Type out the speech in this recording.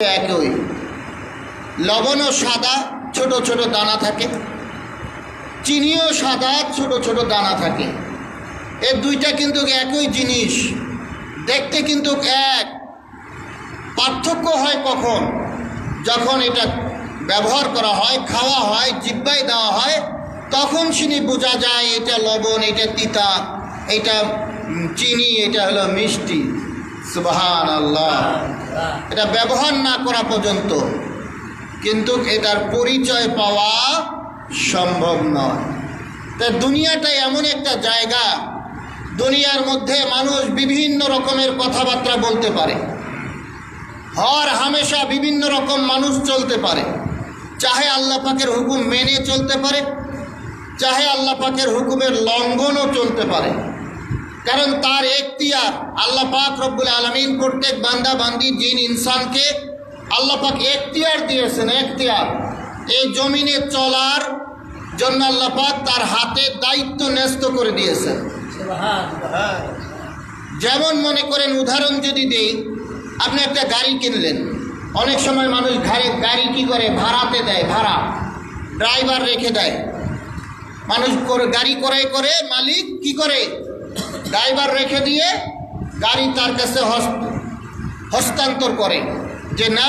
একই। লবণও সাদা, ছোট ছোট দানা থাকে। চিনিও সাদা, ছোট ছোট দানা থাকে। এর দুইটা কিন্তু একই জিনিস। দেখতে কিন্তু এক। পার্থক্য হয় কখন? যখন এটা ব্যবহার করা হয়, খাওয়া হয়, জিব্বায় দেওয়া হয়, তখন চিনি বোঝা যায়, এটা লবণ, এটা তিতা, এটা চিনি, এটা হলো মিষ্টি। সুবহান আল্লাহ এটা ব্যবহার না করা পর্যন্ত। কিন্তু এটার পরিচয় পাওয়া সম্ভব নয়। তাই দুনিয়াটা এমন একটা জায়গা, দুনিয়ার মধ্যে মানুষ বিভিন্ন রকমের কথাবার্তা বলতে পারে। হর হামেশা বিভিন্ন রকম মানুষ চলতে পারে। চাহে আল্লাহ পাকের হুকুম মেনে চলতে পারে, চাহে আল্লাহ পাকের হুকুমের লঙ্ঘনও চলতে পারে। কারণ তার এখতিয়ার আল্লাহ পাক রব্বুল আলমিন প্রত্যেক বান্দা, বান্দি, জিন, ইনসানকে আল্লাহ পাক এখতিয়ার দিয়েছেন, এখতিয়ার। এই জমিনে চলার জন্য আল্লাহ পাক তার হাতে দায়িত্ব ন্যস্ত করে দিয়েছেন। যেমন মনে করেন, উদাহরণ যদি দেই, আপনি একটা গাড়ি কিনলেন। অনেক সময় মানুষ ঘাড়ে, গাড়ি কী করে? ভাড়াতে দেয়, ভাড়া। ড্রাইভার রেখে দেয়। মানুষ গাড়ি করাই করে, মালিক কি করে? ড্রাইভার রেখে দিয়ে গাড়ি তার কাছে হস্তান্তর করে। যে না